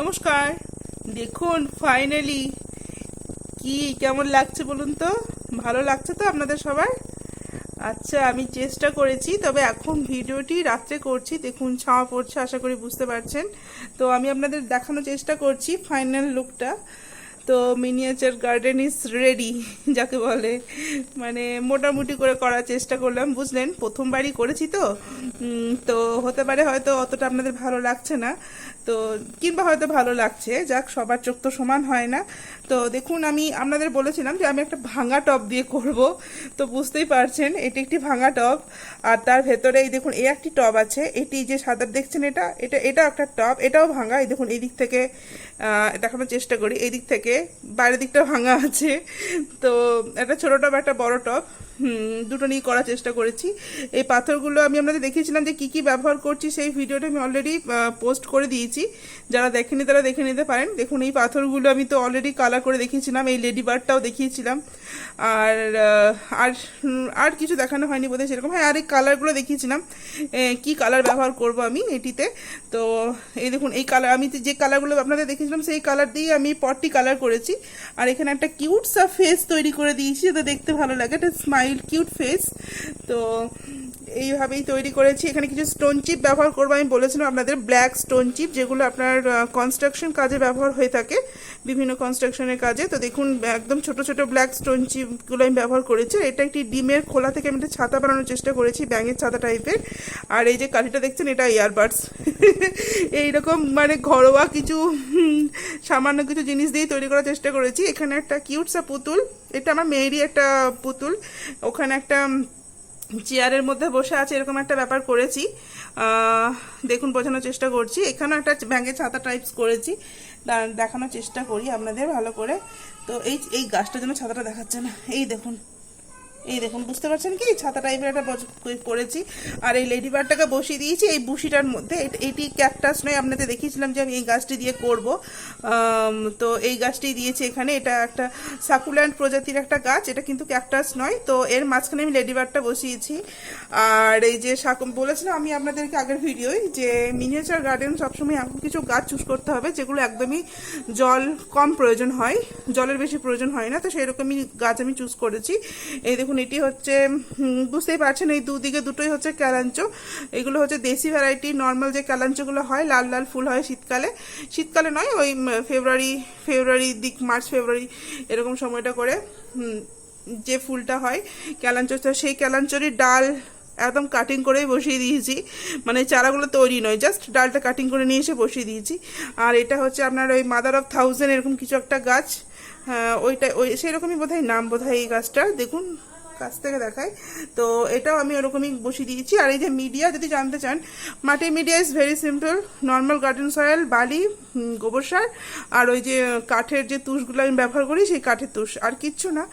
নমস্কার। দেখুন ফাইনালি কি, কেমন লাগছে বলুন তো? ভালো লাগছে তো আপনাদের সবার? আচ্ছা আমি চেষ্টা করেছি, তবে এখন ভিডিওটি রাত্রে করছি। দেখুন, ছাওয়া পড়ছে, আশা করি বুঝতে পারছেন। তো আমি আপনাদের দেখানোর চেষ্টা করছি ফাইনাল লুকটা তো মিনিয়েচার গার্ডেন ইজ রেডি যাকে বলে। মানে মোটামুটি করে করার চেষ্টা করলাম, বুঝলেন? প্রথমবারই করেছি তো। তো হতে পারে হয়তো অতটা আপনাদের ভালো লাগছে না। তো কিংবা হয়তো ভালো লাগছে, যাক, সবার চোখ তো সমান হয় না। তো দেখুন, আমি আপনাদের বলেছিলাম যে আমি একটা ভাঙা টব দিয়ে করব, তো বুঝতেই পারছেন, এটি একটি ভাঙা টব। আর তার ভেতরে এই দেখুন এই একটি টব আছে, এটি যে সাদা, দেখছেন এটা? এটা এটা একটা টব, এটাও ভাঙা। এই দেখুন এই দিক থেকে দেখানোর চেষ্টা করি এই দিক থেকে বাইরের দিকটা ভাঙা আছে। তো একটা ছোটো টপ একটা বড় টপ দুটো নিয়ে করার চেষ্টা করেছি। এই পাথরগুলো আমি আপনাদের দেখিয়েছিলাম যে কি কি ব্যবহার করছি, সেই ভিডিওটা আমি অলরেডি পোস্ট করে দিয়েছি। যারা দেখেনি তারা দেখে নিতে পারেন। দেখুন, এই পাথরগুলো আমি তো অলরেডি কালার করে দেখিয়েছিলাম, এই লেডি বার্ডটাও দেখিয়েছিলাম। আর আর আর কিছু দেখানো হয়নি বোধহয় সেরকম। হ্যাঁ আর এই কালারগুলো দেখিয়েছিলাম। কি কালার ব্যবহার করব আমি এটিতে? তো এই দেখুন, এই কালার আমি যে কালারগুলো আপনাদের দেখিয়েছিলাম, সেই কালার দিয়ে আমি পটটি কালার করেছি। আর এখানে একটা কিউট সা ফেস তৈরি করে দিয়েছি যাতে দেখতে ভালো লাগে। একটা স্মাইল কিউট ফেস তো এইভাবেই তৈরি করেছি। এখানে কিছু স্টোন চিপ ব্যবহার করব। আমি বলেছিলাম আপনাদের ব্ল্যাক স্টোন চিপ যেগুলো আপনার কনস্ট্রাকশন কাজে ব্যবহার হয়ে থাকে, বিভিন্ন কনস্ট্রাকশনের কাজে। তো দেখুন, একদম ছোট ছোট ব্ল্যাক স্টোন চিপগুলো আমি ব্যবহার করেছি। এটা একটি ডিমের খোলা থেকে আমি একটা ছাতা বানানোর চেষ্টা করেছি, ব্যাঙের ছাতা টাইপের আর এই যে কাঠিটা দেখছেন, এটা ইয়ারবাডস এইরকম মানে ঘরোয়া কিছু সামান্য কিছু জিনিস দিয়ে তৈরি করার চেষ্টা করেছি। এখানে একটা কিউটসা পুতুল, এটা আমার মেয়েরই একটা পুতুল। ওখানে একটা চেয়ারের মধ্যে বসে আছে, এরকম একটা ব্যাপার করেছি। দেখুন, বোঝানোর চেষ্টা করছি। এখানেও একটা ব্যাঙ্গে ছাতা টাইপস করেছি। দেখানোর চেষ্টা করি আপনাদের ভালো করে। তো এই এই গাছটার জন্য ছাতাটা দেখাচ্ছে না। এই দেখুন এই দেখুন, বুঝতে পারছেন কি? ছাতা টাইপের একটা করেছি আর এই লেডি বার্ডটাকে বসিয়ে দিয়েছি এই বুশিটার মধ্যে। এটি ক্যাকটাস নয়, আপনাদের দেখিয়েছিলাম যে আমি এই গাছটি দিয়ে করব। তো এই গাছটি দিয়েছি এখানে। এটা একটা সাকুল্যান্ড প্রজাতির একটা গাছ, এটা কিন্তু ক্যাকটাস নয়। তো এর মাঝখানে আমি লেডি বার্ডটা বসিয়েছি। আর এই যে বলেছিলাম আমি আপনাদেরকে আগের ভিডিওয় যে মিনিয়েচার গার্ডেন সবসময় এমন কিছু গাছ চুজ করতে হবে যেগুলো একদমই জল কম প্রয়োজন হয়, জলের বেশি প্রয়োজন হয় না। তো সেই রকমই গাছ আমি চুজ করেছি। এই দেখুন এটি হচ্ছে বুঝতেই পারছেন, এই দুদিকে দুটোই হচ্ছে ক্যালাঞ্চো এগুলো হচ্ছে দেশি ভ্যারাইটি নর্মাল যে ক্যালাঞ্চোগুলো হয়, লাল লাল ফুল হয় শীতকালে। শীতকালে নয়, ওই ফেব্রুয়ারি ফেব্রুয়ারি দিক মার্চ ফেব্রুয়ারি এরকম সময়টা করে যে ফুলটা হয় ক্যালাঞ্চো সেই ক্যালাঞ্চোরির ডাল একদম কাটিং করেই বসিয়ে দিয়েছি। মানে চারাগুলো তৈরি নয় জাস্ট ডালটা কাটিং করে নিয়ে এসে বসিয়ে দিয়েছি। আর এটা হচ্ছে আপনার ওই মাদার অফ থাউজেন্ড এরকম কিছু একটা গাছ। হ্যাঁ ওইটা ওই, সেরকমই বোধহয় নাম বোধহয় এই গাছটা দেখুন কাছ থেকে দেখাই। তো এটাও আমি ওরকমই বসিয়ে দিয়েছি। আর এই যে মিডিয়া যদি জানতে চান মাটি media is very simple normal garden soil বালি গোবর সার, আর ওই যে কাঠের যে তুষগুলো আমি ব্যবহার করি, সেই কাঠের তুষ। আর কিচ্ছু না।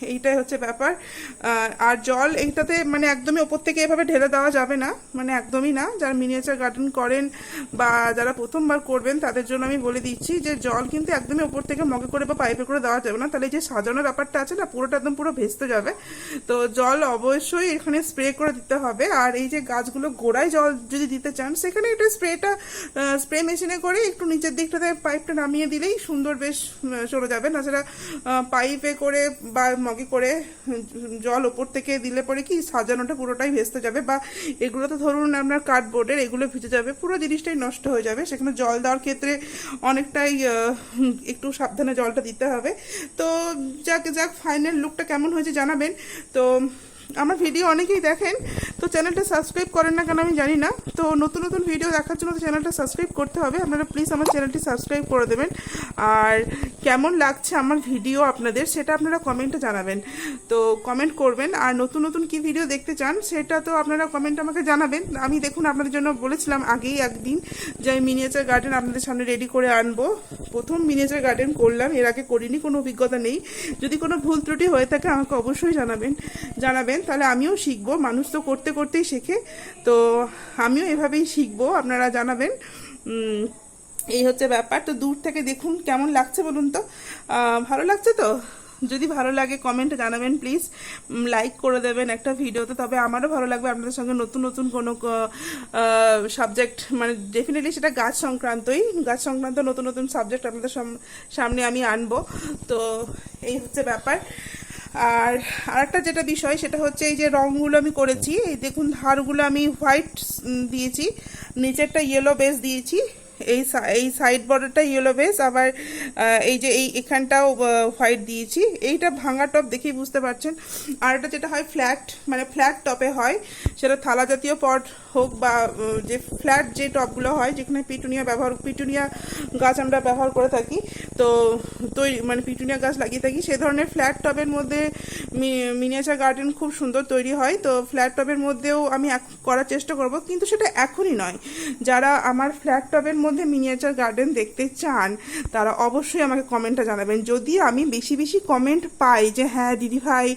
এইটাই হচ্ছে ব্যাপার। আর- জল এইটাতে মানে একদমই ওপর থেকে এভাবে ঢেলে দেওয়া যাবে না মানে একদমই না। যারা মিনিয়েচার গার্ডেন করেন বা যারা প্রথমবার করবেন, তাদের জন্য আমি বলে দিচ্ছি যে জল কিন্তু একদমই ওপর থেকে মগে করে বা পাইপে করে দেওয়া যাবে না। তাহলে যে সাজানোর ব্যাপারটা আছে না, পুরোটা একদম পুরো ভেস্তে যাবে। তো জল অবশ্যই এখানে স্প্রে করে দিতে হবে। আর এই যে গাছগুলো গোড়ায় জল যদি দিতে চান, সেখানে এটা স্প্রেটা স্প্রে মেশিনে করে একটু নিচের দিকটাতে পাইপটা নামিয়ে দিলেই সুন্দর বেশ চলে যাবে। তাছাড়া পাইপে করে বা মগে করে জল ওপর থেকে দিলে পরে কি সাজানোটা পুরোটাই ভেস্তে যাবে? বা এগুলো তো ধরুন আপনার কার্ডবোর্ডের এগুলো ভিজে যাবে, পুরো জিনিসটাই নষ্ট হয়ে যাবে। সেখানে জল দেওয়ার ক্ষেত্রে অনেকটাই একটু সাবধানে জলটা দিতে হবে। তো যাক যাক ফাইনাল লুকটা কেমন হয়েছে জানাবেন। তো আমার ভিডিও অনেকেই দেখেন, তো চ্যানেলটা সাবস্ক্রাইব করেন না কেন আমি জানি না। তো নতুন নতুন ভিডিও দেখার জন্য চ্যানেলটা সাবস্ক্রাইব করতে হবে। আপনারা প্লিজ আমার চ্যানেলটি সাবস্ক্রাইব করে দেবেন। আর কেমন লাগছে আমার ভিডিও আপনাদের, সেটা আপনারা কমেন্টে জানাবেন। তো কমেন্ট করবেন। আর নতুন নতুন কি ভিডিও দেখতে চান, সেটা তো আপনারা কমেন্ট আমাকে জানাবেন। আমি দেখুন আপনাদের জন্য বলেছিলাম আগেই একদিন যে আমি মিনিয়েচার গার্ডেন আপনাদের সামনে রেডি করে আনব। প্রথম মিনিয়েচার গার্ডেন করলাম, এর আগে করিনি, কোনো অভিজ্ঞতা নেই। যদি কোনো ভুল ত্রুটি হয়ে থাকে, আমাকে অবশ্যই জানাবেন। জানাবেন। তাহলে আমিও শিখব। মানুষ তো করতে করতেই শেখে। তো আমিও এভাবেই শিখব, আপনারা জানাবেন। এই হচ্ছে ব্যাপার। তো দূর থেকে দেখুন কেমন লাগছে বলুন তো। ভালো লাগছে তো? যদি ভালো লাগে কমেন্ট জানাবেন প্লিজ লাইক করে দেবেন একটা ভিডিওতে। তবে আমারও ভালো লাগবে আপনাদের সঙ্গে নতুন নতুন কোনো সাবজেক্ট মানে ডেফিনেটলি সেটা গাছ সংক্রান্তই। গাছ সংক্রান্ত নতুন নতুন সাবজেক্ট আপনাদের সাম- সামনে আমি আনব। তো এই হচ্ছে ব্যাপার। আর আরেকটা যেটা বিষয়, সেটা হচ্ছে এই যে রঙগুলো আমি করেছি, এই দেখুন, হারগুলো আমি হোয়াইট দিয়েছি, নিচেরটা ইয়েলো বেস দিয়েছি। এই এই সাইড বর্ডারটা ইয়েলো বেস আবার এই যে এই এখানটাও হোয়াইট দিয়েছি। এইটা ভাঙা টপ দেখেই বুঝতে পারছেন। আর এটা যেটা হয় ফ্ল্যাট মানে ফ্ল্যাট টপে হয়, সেটা থালা জাতীয় পট হোক বা যে ফ্ল্যাট যে টপগুলো হয়, যেখানে পিটুনিয়া ব্যবহার, পিটুনিয়া গাছ আমরা ব্যবহার করে থাকি, তো তৈরি মানে পিটুনিয়া গাছ লাগিয়ে থাকি, সে ধরনের ফ্ল্যাট টবের মধ্যে মিনিয়েচার গার্ডেন খুব সুন্দর তৈরি হয়, তো ফ্ল্যাট টবের মধ্যেও আমি করার চেষ্টা করব, কিন্তু সেটা এখনই নয়। যারা আমার ফ্ল্যাট টবের মধ্যে মিনিয়েচার গার্ডেন দেখতে চান, তারা অবশ্যই আমাকে কমেন্টটা জানাবেন। যদি আমি বেশি বেশি কমেন্ট পাই যে হ্যাঁ দিদি ভাই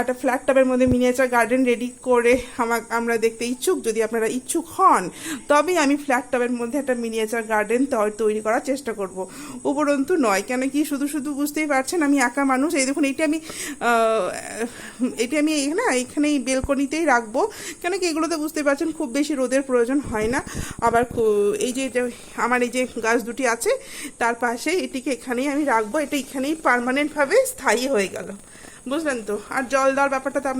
একটা ফ্ল্যাট টবের মধ্যে মিনিয়েচার গার্ডেন রেডি করে আমার আমরা দেখতে ইচ্ছুক, যদি আপনারা ইচ্ছুক হন, তবেই আমি ফ্ল্যাট টবের মধ্যে একটা মিনিয়েচার গার্ডেন তৈরি করার চেষ্টা করব। উপরন্তু নয়, কেন কি শুধু শুধু বুঝতেই পারছেন, আমি একা মানুষ। এই দেখুন, এইটা আমি এটি আমি না এখানে এই বেলকনিতেই রাখব। কেন কি এগুলোতে বুঝতে পারছেন, খুব বেশি রোদের প্রয়োজন হয় না। আবার এই যে যে আমার এই যে গাছ দুটি আছে, তার পাশে এটিকে এখানেই আমি রাখব। এটা এখানেই পারমানেন্টভাবে স্থায়ী হয়ে গেল। বুঝলেন তো? আর জল দেওয়ার ব্যাপারটা তো